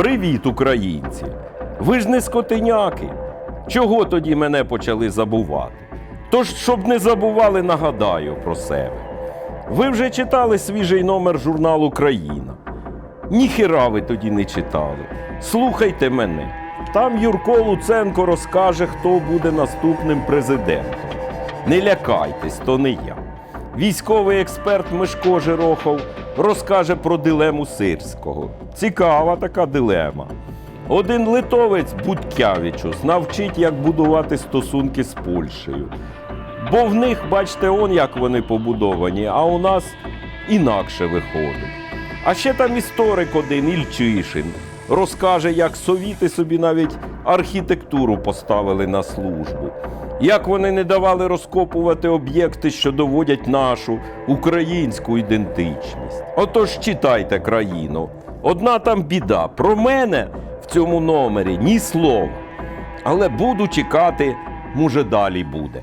Привіт, українці! Ви ж не скотиняки. Чого тоді мене почали забувати? Тож, щоб не забували, нагадаю про себе. Ви вже читали свіжий номер журналу Країна. Ніхіра ви тоді не читали. Слухайте мене. Там Юрко Луценко розкаже, хто буде наступним президентом. Не лякайтесь, то не я. Військовий експерт Мишко Жирохов розкаже про дилему Сирського. Цікава така дилема. Один литовець Будкявічус навчить, як будувати стосунки з Польщею. Бо в них, бачите, он як вони побудовані, а у нас інакше виходить. А ще там історик один Ільчишин розкаже, як совіти собі навіть архітектуру поставили на службу. Як вони не давали розкопувати об'єкти, що доводять нашу українську ідентичність. Отож читайте країну. Одна там біда. Про мене в цьому номері ні слова. Але буду чекати, може далі буде.